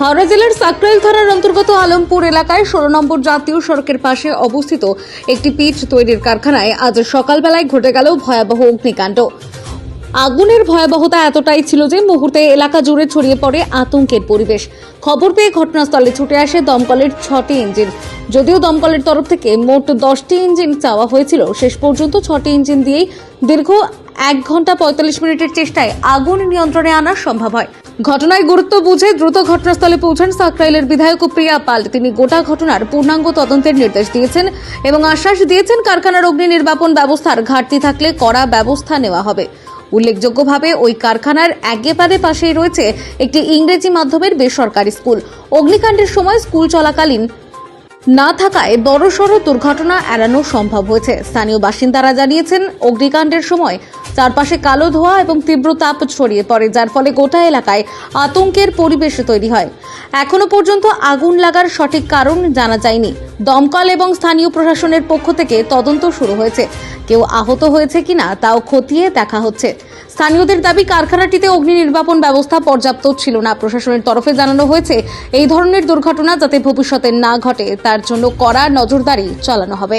হাওড়া জেলার সাকরাইল থানার অন্তর্গত আলমপুর এলাকায় ষোলো নম্বর জাতীয় সড়কের পাশে অবস্থিত একটি পিচ তৈরির কারখানায় আজ সকালবেলায় ঘটে গেল ভয়াবহ অগ্নিকাণ্ড। আগুনের ভয়াবহতা এতটাই ছিল যে মুহূর্তে এলাকা জুড়ে ছড়িয়ে পড়ে আতঙ্কের পরিবেশ। খবর পেয়ে ঘটনাস্থলে ছুটে আসে দমকলের ছটি ইঞ্জিন। যদিও দমকলের তরফ থেকে মোট দশটি ইঞ্জিন চাওয়া হয়েছিল, শেষ পর্যন্ত ছটি ইঞ্জিন দিয়েই দীর্ঘ এক ঘণ্টা পঁয়তাল্লিশ মিনিটের চেষ্টায় আগুন নিয়ন্ত্রণে আনা সম্ভব হয়। ঘটনায় গুরুত্ব বুঝে দ্রুত ঘটনাস্থলে পৌঁছান সাকরাইলের বিধায়ক প্রিয়া পাল। তিনি গোটা ঘটনার পূর্ণাঙ্গ তদন্তের নির্দেশ দিয়েছেন এবং আশ্বাস দিয়েছেন কারখানার অগ্নি নির্বাপন ব্যবস্থার ঘাটতি থাকলে কড়া ব্যবস্থা নেওয়া হবে। উল্লেখযোগ্যভাবে ওই কারখানার একেবারে পাশেই রয়েছে একটি ইংরেজি মাধ্যমের বেসরকারি স্কুল। অগ্নিকাণ্ডের সময় স্কুল চলাকালীন না থাকায় বড়সড় দুর্ঘটনা এড়ানো সম্ভব হয়েছে। স্থানীয় বাসিন্দারা জানিয়েছেন, অগ্নিকাণ্ডের সময় চারপাশে কালো ধোঁয়া এবং তীব্র তাপ ছড়িয়ে পড়ে, যার ফলে গোটা এলাকায় আতঙ্কের পরিবেশ তৈরি হয়। এখনও পর্যন্ত আগুন লাগার সঠিক কারণ জানা যায়নি। দমকল এবং স্থানীয় প্রশাসনের পক্ষ থেকে তদন্ত শুরু হয়েছে। কেউ আহত হয়েছে কিনা, তাও খতিয়ে দেখা হচ্ছে। স্থানীয়দের দাবি, কারখানাটিতে অগ্নি নির্বাপন ব্যবস্থা পর্যাপ্ত ছিল না। প্রশাসনের তরফে জানানো হয়েছে, এই ধরনের দুর্ঘটনা যাতে ভবিষ্যতে না ঘটে, তার জন্য কড়া নজরদারি চালানো হবে।